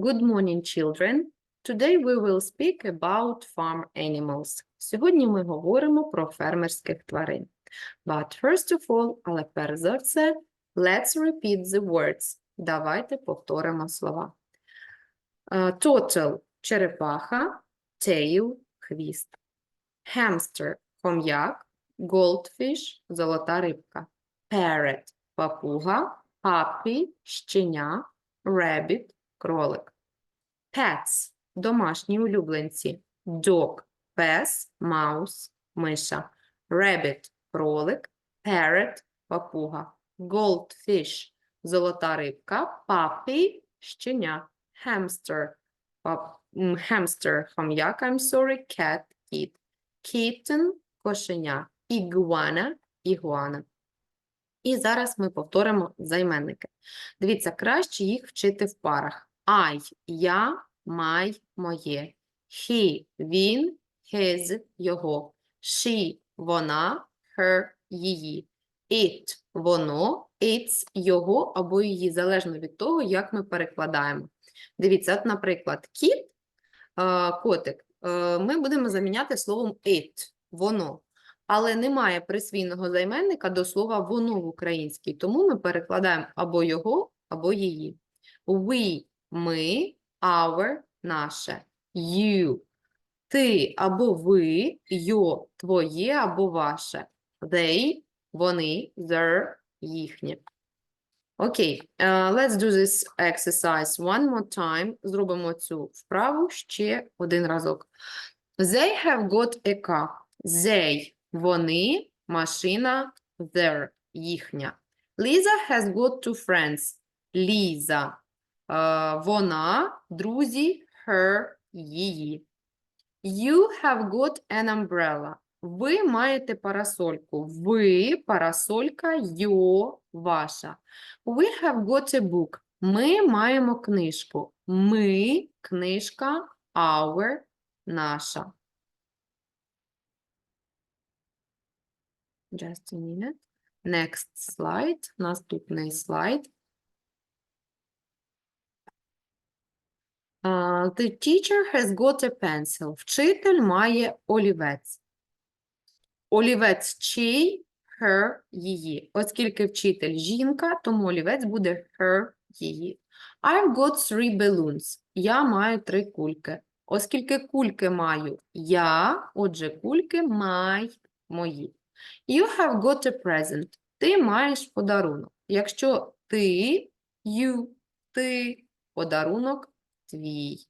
Good morning, children. Today we will speak about farm animals. Сьогодні ми говоримо про фермерських тварин. But first of all, але перш за все, let's repeat the words. Давайте повторимо слова. Е, Total – черепаха, tail – хвіст. Hamster – хом'як, goldfish – золота рибка. Parrot – папуга, puppy – щеня, rabbit – кролик. Pets – домашні улюбленці. Dog – пес, маус, миша. Rabbit – кролик. Parrot – папуга. Goldfish – золота рибка. Puppy – щеня. Hamster – hamster – хом'як, I'm sorry. Cat – кіт. Kitten – кошеня. Iguana – ігуана. І зараз ми повторимо займенники. Дивіться, краще їх вчити в парах. I – я, my – моє. He – він, his – його. She – вона, her – її. It – воно, its – його або її, залежно від того, як ми перекладаємо. Дивіться, от, наприклад, кіт, котик, е, ми будемо заміняти словом it – воно. Але немає присвійного займенника до слова воно в українській, тому ми перекладаємо або його, або її. We – ми, our – наше. You – ти або ви, your – твоє або ваше. They – вони, their – їхнє. Окей, е, let's do this exercise one more time. Зробимо цю вправу ще один разок. They have got a car. They – вони, машина, their – їхня. Lisa has got two friends. Ліза е, вона, друзі, her, її. You have got an umbrella. Ви маєте парасольку. Ви, парасолька, your, ваша. We have got a book. Ми маємо книжку. Ми, книжка, our, наша. Just a minute. Next slide. Наступний слайд. The teacher has got a pencil. Вчитель має олівець. Олівець чий? Her, її. Оскільки вчитель жінка, тому олівець буде her, її. I've got three balloons. Я маю три кульки. Оскільки кульки маю я, отже, кульки май, мої. You have got a present. Ти маєш подарунок. Якщо ти, you, ти, подарунок твій.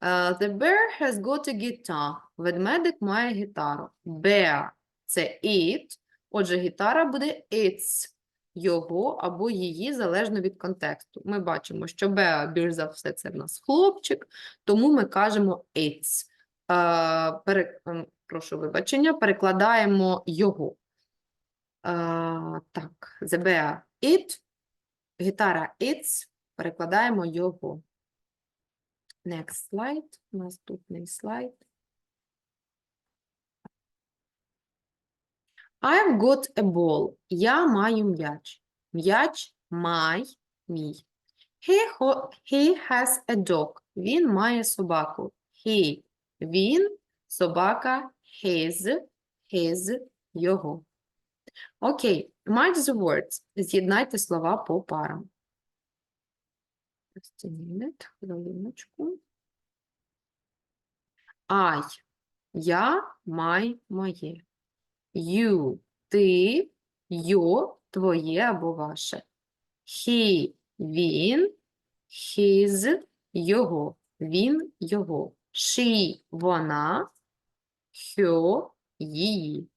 Uh, the bear has got a guitar. Ведмедик має гітару. Bear – це it. Отже, гітара буде its. Його або її, залежно від контексту. Ми бачимо, що bear, більш за все, це в нас хлопчик, тому ми кажемо its. Uh, пере... ем, Прошу вибачення, перекладаємо його. Uh, так, the bear – it. Гітара its. Перекладаємо його. Next slide. Наступний слайд. I've got a ball. Я маю м'яч. М'яч май мій. He, he has a dog. Він має собаку. He – він, собака his, his – його. Окей, match the words. З'єднайте слова по парам. Just хвилиночку. I. Я, май, моє. You. Ти, йо, твоє або ваше. He. Він. His. Його. Він, його. She. Вона. Her. Її.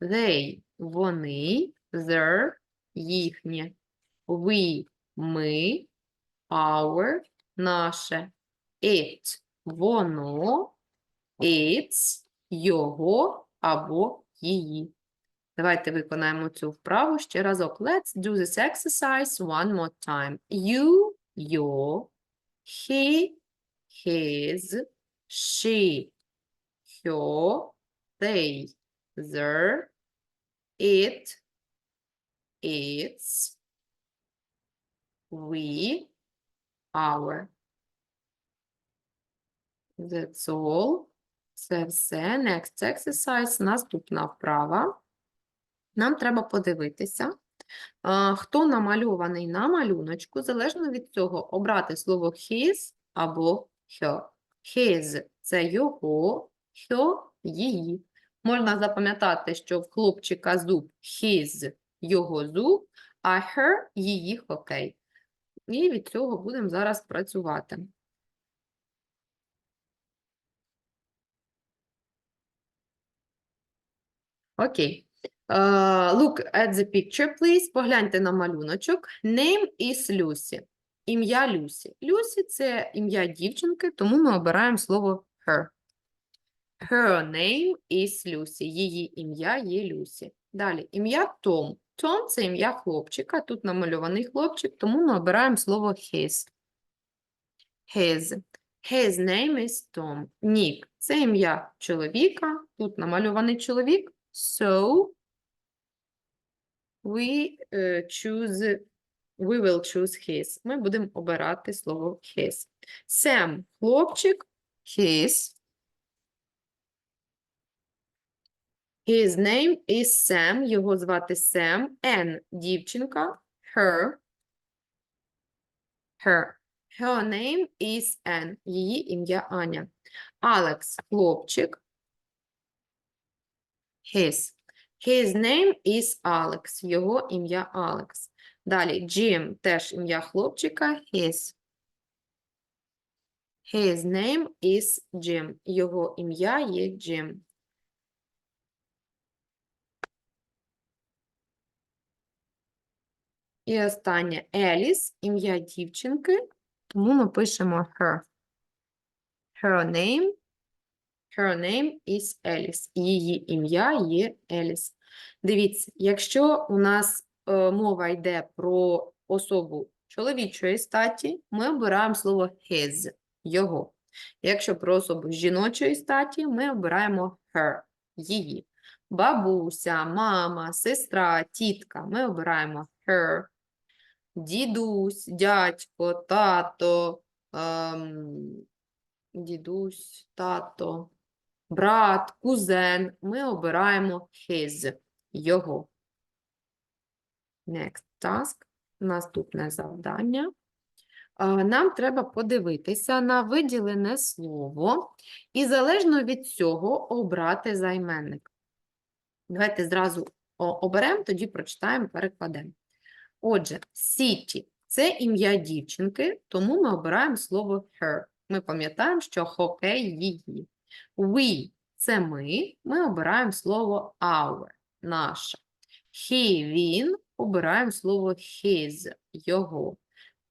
They. Вони. Their. Їхнє. We. Ми our – наше, it – воно, its – його або її. Давайте виконаємо цю вправу ще разок. Let's do this exercise one more time. You – your, he – his, she – her, they – their, it – its, we – our. That's all. Це все. Next exercise. Наступна вправа. Нам треба подивитися, хто намальований на малюночку. Залежно від цього обрати слово his або her. His – це його, her – її. Можна запам'ятати, що в хлопчика зуб his – його зуб, а her – її хокей. І від цього будемо зараз працювати. Окей. Uh, look at the picture, please. Погляньте на малюночок. Name is Lucy. Ім'я Люсі. Люсі – це ім'я дівчинки, тому ми обираємо слово her. Her name is Lucy. Її ім'я є Люсі. Далі, ім'я Том. Том – це ім'я хлопчика. Тут намальований хлопчик, тому ми обираємо слово his. His. His name is Tom. Нік – це ім'я чоловіка. Тут намальований чоловік. So, we uh, choose, we will choose his. Ми будемо обирати слово his. Sam – хлопчик. His. His name is Sam. Його звати Sam. Ann – дівчинка. Her. Her. Her name is Ann. Її ім'я Аня. Алекс – хлопчик. His. His name is Alex. Його ім'я Алекс. Далі Jim – теж ім'я хлопчика. His. His name is Jim. Його ім'я є Jim. І останнє Еліс, ім'я дівчинки, тому ми пишемо her. Her name, her name is Alice. Її ім'я є Еліс. Дивіться, якщо у нас е, мова йде про особу чоловічої статі, ми обираємо слово his, його. Якщо про особу жіночої статі, ми обираємо her, її. Бабуся, мама, сестра, тітка, ми обираємо her дідусь, дядько, тато, ем, дідусь, тато, брат, кузен. Ми обираємо his, його. Next task. Наступне завдання. Е, Нам треба подивитися на виділене слово і залежно від цього обрати займенник. Давайте зразу оберемо, тоді прочитаємо, перекладемо. Отже, City – це ім'я дівчинки, тому ми обираємо слово her. Ми пам'ятаємо, що хокей її. We – це ми, ми обираємо слово our, наша. He – він, обираємо слово his, його.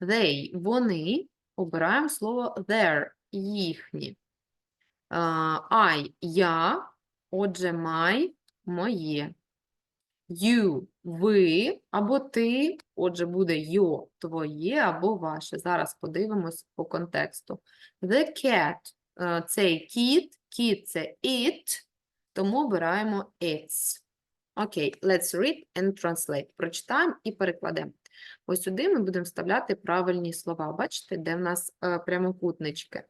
They – вони, обираємо слово their, їхні. А, I – я, отже, my – моє. You – ви або ти, отже, буде your – твоє або ваше. Зараз подивимось по контексту. The cat е, – цей кіт, кіт – це it, тому обираємо its. Окей, let's read and translate. Прочитаємо і перекладемо. Ось сюди ми будемо вставляти правильні слова. Бачите, де в нас е, прямокутнички.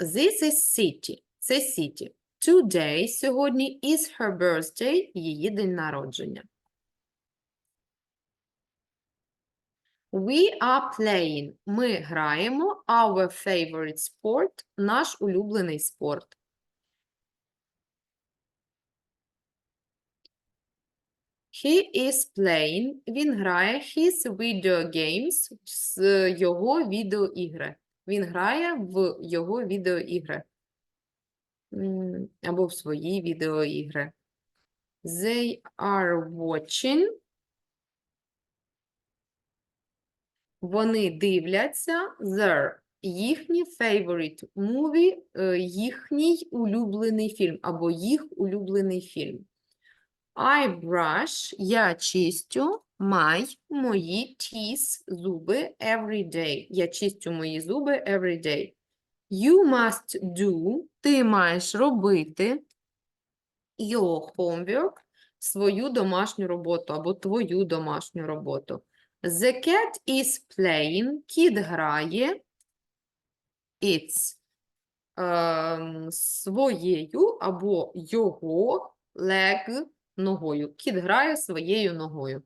This is city. Це city. Today, сьогодні, is her birthday, її день народження. We are playing. Ми граємо our favorite sport, наш улюблений спорт. He is playing. Він грає his video games з його відеоігри. Він грає в його відеоігри. Або в свої відеоігри. They are watching. Вони дивляться their їхній favorite movie, е, їхній улюблений фільм або їх улюблений фільм. I brush, я чистю, my, мої teeth, зуби every day. Я чистю мої зуби every day. You must do, ти маєш робити your homework, свою домашню роботу або твою домашню роботу. The cat is playing. Кіт грає. It's ем, своєю або його leg ногою. Кіт грає своєю ногою.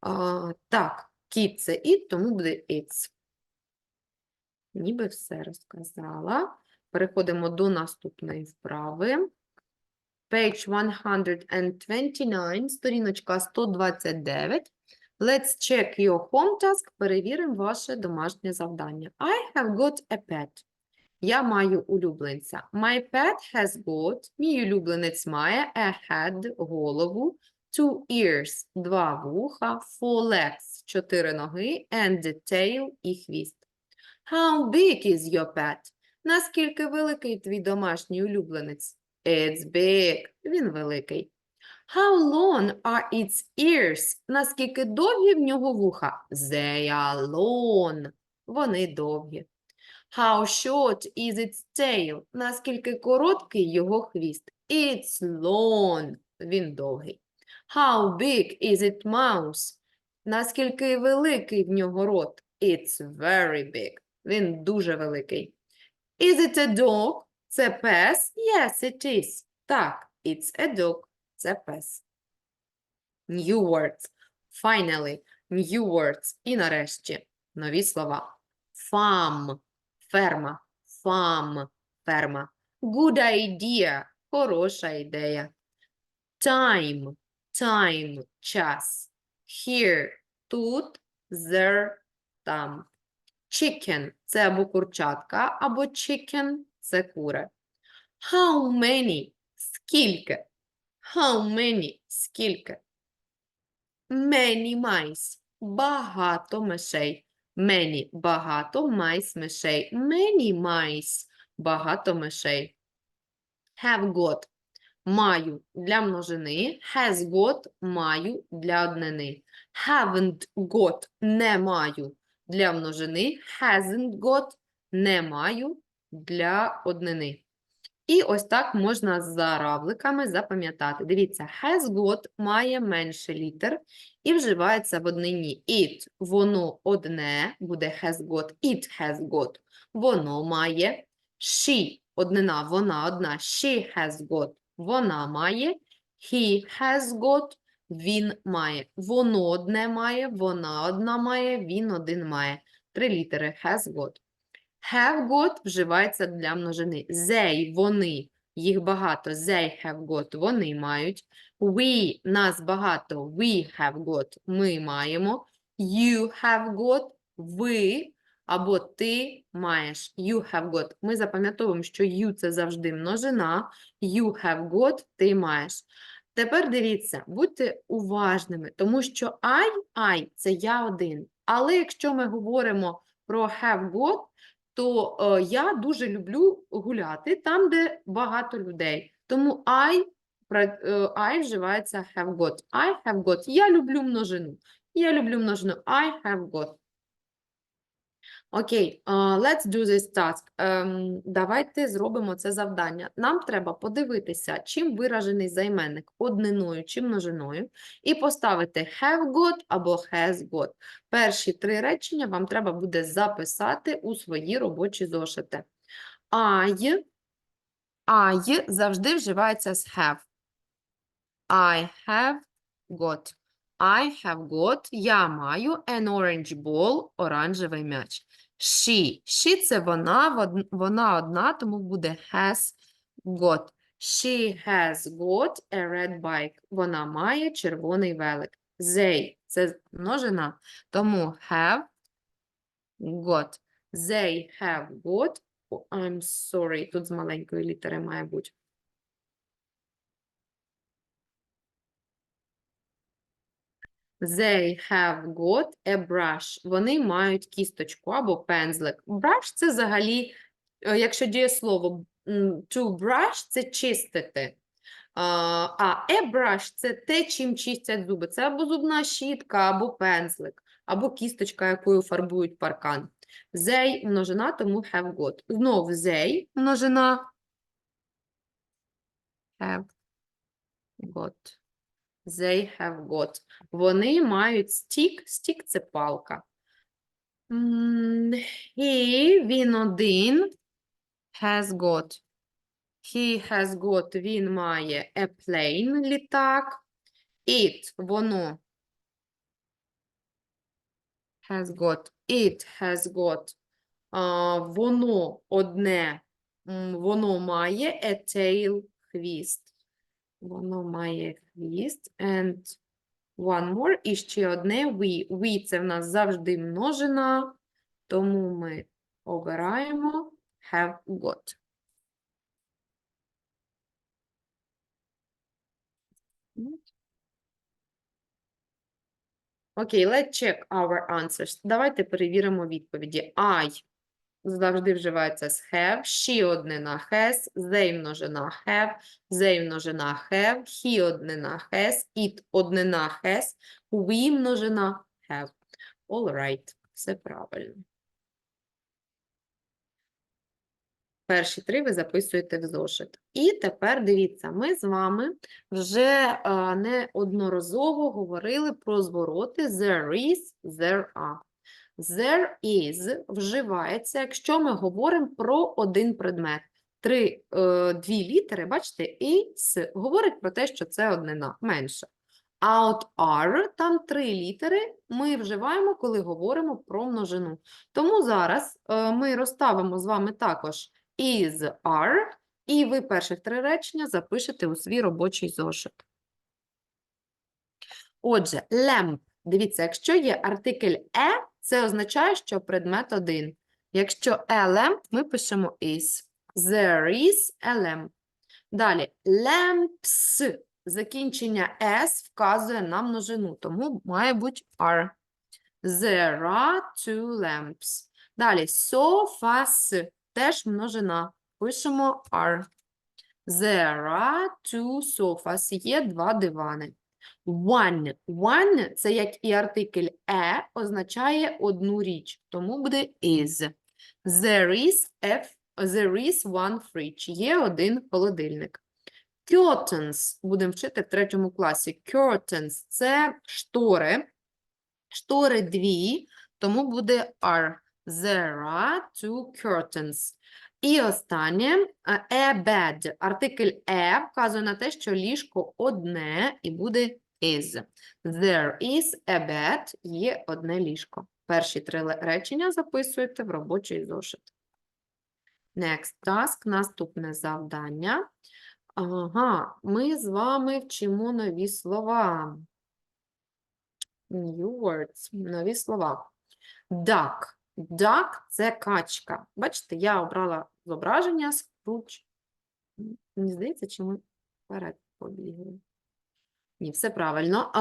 А, так, кіт це it, тому буде it's. Ніби все розказала. Переходимо до наступної вправи. Page 129, сторіночка 129. Let's check your home task. Перевіримо ваше домашнє завдання. I have got a pet. Я маю улюбленця. My pet has got, мій улюбленець має a head, голову, two ears, два вуха, four legs, чотири ноги, and a tail і хвіст. How big is your pet? Наскільки великий твій домашній улюбленець? It's big. Він великий. How long are its ears? Наскільки довгі в нього вуха? They are long. Вони довгі. How short is its tail? Наскільки короткий його хвіст? It's long. Він довгий. How big is its mouth? Наскільки великий в нього рот? It's very big. Він дуже великий. Is it a dog? Це пес? Yes, it is. Так, it's a dog. Це пес. New words. Finally, new words. І нарешті нові слова. Farm. Ферма. Farm. Ферма. Good idea. Хороша ідея. Time. Time. Час. Here. Тут. There. Там. Chicken – це або курчатка, або chicken – це кури. How many – скільки? How many – скільки? Many mice – багато мишей. Many – багато, mice – мишей. Many mice – багато мишей. Have got – маю для множини. Has got – маю для однини. Haven't got – не маю для множини, hasn't got не маю для однини. І ось так можна за равликами запам'ятати. Дивіться, has got має менше літер і вживається в однині. It – воно одне, буде has got, it has got, воно має. She – однина, вона одна, she has got, вона має. He has got, він має. Воно одне має, вона одна має, він один має. Три літери has got. Have got вживається для множини. They, вони, їх багато. They have got, вони мають. We, нас багато. We have got, ми маємо. You have got, ви або ти маєш. You have got. Ми запам'ятовуємо, що you – це завжди множина. You have got, ти маєш. Тепер дивіться, будьте уважними, тому що I, I – це я один. Але якщо ми говоримо про have got, то е, я дуже люблю гуляти там, де багато людей. Тому I, е, I вживається have got. I have got. Я люблю множину. Я люблю множину. I have got. Окей, а, let's do this task. Ем, давайте зробимо це завдання. Нам треба подивитися, чим виражений займенник одниною чи множиною, і поставити have got або has got. Перші три речення вам треба буде записати у свої робочі зошити. I, I завжди вживається з have. I have got. I have got, я маю an orange ball, оранжевий м'яч. She, she це вона, вона одна, тому буде has got. She has got a red bike. Вона має червоний велик. They – це множина, тому have got. They have got. I'm sorry, тут з маленької літери має бути. They have got a brush. Вони мають кісточку або пензлик. Brush – це взагалі, е, якщо дієслово м, to brush – це чистити. А a brush – це те, чим чистять зуби. Це або зубна щітка, або пензлик, або кісточка, якою фарбують паркан. They – множина, тому have got. Знов they – множина. Have got. They have got. Вони мають stick. Stick – це палка. He, він один, has got. He has got, він має a plane, літак. It. Has got, it has got. А, воно одне, воно має a tail, хвіст. Воно має хвіст. And one more. І ще одне we. We – це в нас завжди множина, тому ми обираємо have got. Окей, let's check our answers. Давайте перевіримо відповіді. I завжди вживається з have, she однина has, they множина have, they множина have, he однина has, it однина has, we множина have. All right, все правильно. Перші три ви записуєте в зошит. І тепер дивіться, ми з вами вже е, неодноразово говорили про звороти there is, there are. There is вживається, якщо ми говоримо про один предмет. Три, е, дві літери, бачите, с говорить про те, що це однина, менше. А от are, там три літери, ми вживаємо, коли говоримо про множину. Тому зараз е, ми розставимо з вами також is, are, і ви перших три речення запишете у свій робочий зошит. Отже, lamp. Дивіться, якщо є артикль е, це означає, що предмет один. Якщо lamp, ми пишемо is. There is lamp. Далі lamps. Закінчення s вказує на множину, тому має бути are. There are two lamps. Далі sofas. Теж множина. Пишемо are. There are two sofas. Є два дивани. One. One – це як і артикль е, означає одну річ, тому буде is. There is, a, there is one fridge. Є один холодильник. Curtains. Будемо вчити в третьому класі. Curtains – це штори. Штори дві, тому буде are. There are two curtains. І останнє е, a bed. Артикль е вказує на те, що ліжко одне і буде is. There is a bed. Є одне ліжко. Перші три речення записуєте в робочий зошит. Next task. Наступне завдання. Ага, ми з вами вчимо нові слова. New words. Нові слова. Duck. Duck – це качка. Бачите, я обрала зображення скруч. Мені здається, чи ми вперед побігли. Ні, все правильно.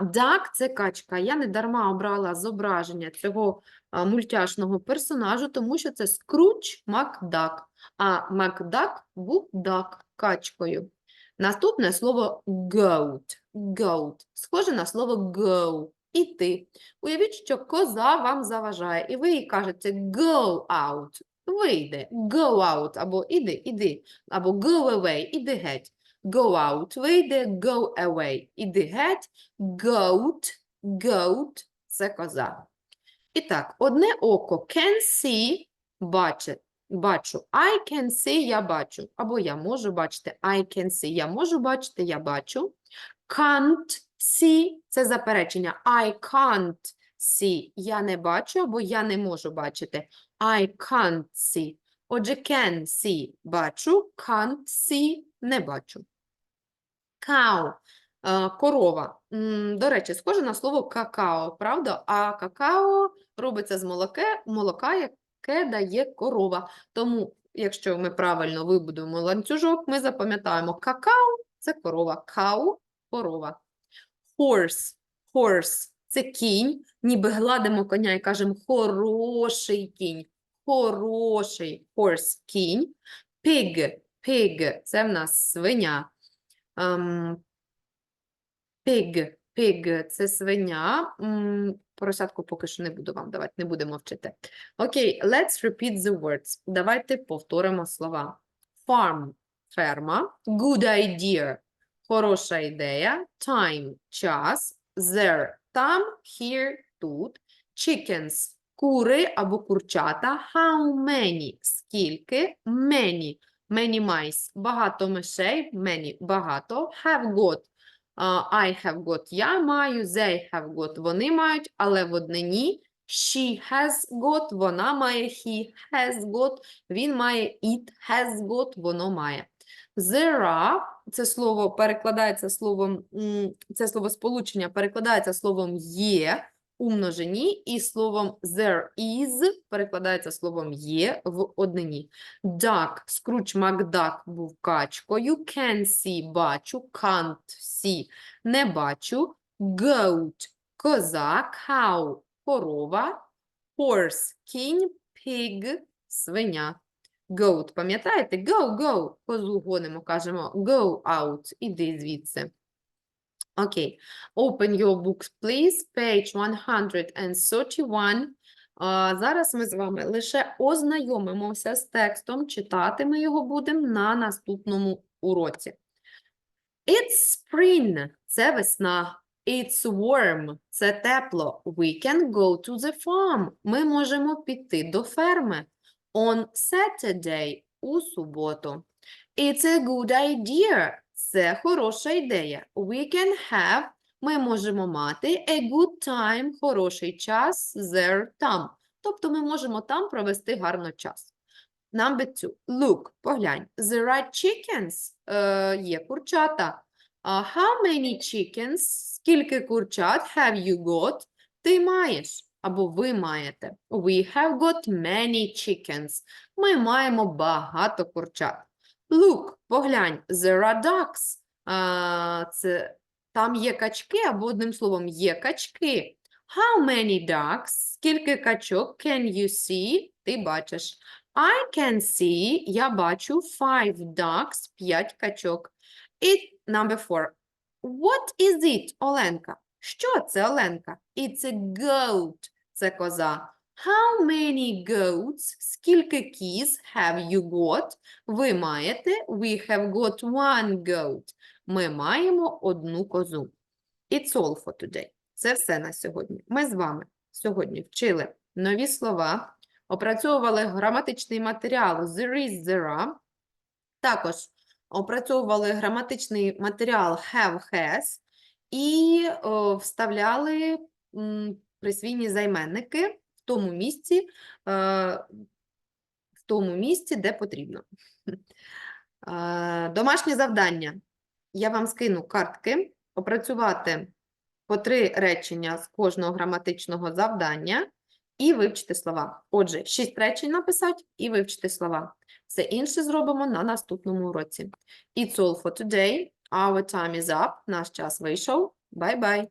Duck – це качка. Я не дарма обрала зображення цього мультяшного персонажу, тому що це Скруч Макдак. А Макдак був дак качкою. Наступне слово goat. Goat. Схоже на слово go. Іти. Уявіть, що коза вам заважає, і ви їй кажете go out. Вийде. Go out. Або іди, іди. Або go away. Іди геть. Go out. Вийде. Go away. Іди геть. Goat. Goat. Це коза. І так, одне око. Can see. Бачить. Бачу. I can see. Я бачу. Або я можу бачити. I can see. Я можу бачити. Я бачу. Can't see – це заперечення. I can't see. Я не бачу або я не можу бачити. I can't see. Отже, can see – бачу, can't see – не бачу. Cow е, – корова. До речі, схоже на слово какао, правда? А какао робиться з молоке, молока, яке дає корова. Тому, якщо ми правильно вибудуємо ланцюжок, ми запам'ятаємо какао – це корова, cow – корова. Horse. Horse – це кінь, ніби гладимо коня і кажемо хороший кінь. Хороший horse – кінь. Pig. Pig – це в нас свиня. Ем, Pig. Pig – це свиня. М, Поросятку поки що не буду вам давати, не будемо вчити. Окей, let's repeat the words. Давайте повторимо слова. Farm – ферма. Good idea хороша ідея. Time – час. There – там, here – тут. Chickens – кури або курчата. How many – скільки. Many – many mice – багато мишей. Many – багато. Have got – а, I have got – я маю. They have got – вони мають, але в однині. She has got – вона має. He has got – він має. It has got – воно має. There are – це слово перекладається словом, це словосполучення перекладається словом є у множині, і словом there is перекладається словом є в однині. Duck, Скруч Макдак був качкою. Can see – бачу. Can't see – не бачу. Goat – коза. Cow – корова. Horse – кінь. Pig – свиня. Goat, пам'ятаєте? Go, go. Козу гонимо, кажемо go out. Іди звідси. Окей. Open your books, please. Page 131. А, зараз ми з вами лише ознайомимося з текстом. Читати ми його будемо на наступному уроці. It's spring. Це весна. It's warm. Це тепло. We can go to the farm. Ми можемо піти до ферми. On Saturday – у суботу. It's a good idea. Це хороша ідея. We can have – ми можемо мати a good time – хороший час there – там. Тобто ми можемо там провести гарно час. Number two. Look, поглянь. There are chickens. Е, є курчата. А how many chickens? Скільки курчат have you got? Ти маєш або ви маєте. We have got many chickens. Ми маємо багато курчат. Look, поглянь, there are ducks. А, це, там є качки, або одним словом, є качки. How many ducks? Скільки качок can you see? Ти бачиш. I can see, я бачу five ducks, п'ять качок. It, number four. What is it, Оленка? Що це, Оленка? It's a goat. Це коза. How many goats? Скільки кіз have you got? Ви маєте. We have got one goat. Ми маємо одну козу. It's all for today. Це все на сьогодні. Ми з вами сьогодні вчили нові слова, опрацьовували граматичний матеріал there is, there are. Також опрацьовували граматичний матеріал have, has і о, вставляли м, присвійні займенники в тому місці, е, в тому місці, де потрібно. Е, Домашнє завдання. Я вам скину картки, опрацювати по три речення з кожного граматичного завдання і вивчити слова. Отже, шість речень написати і вивчити слова. Все інше зробимо на наступному уроці. It's all for today. Our time is up. Наш час вийшов. Bye-bye.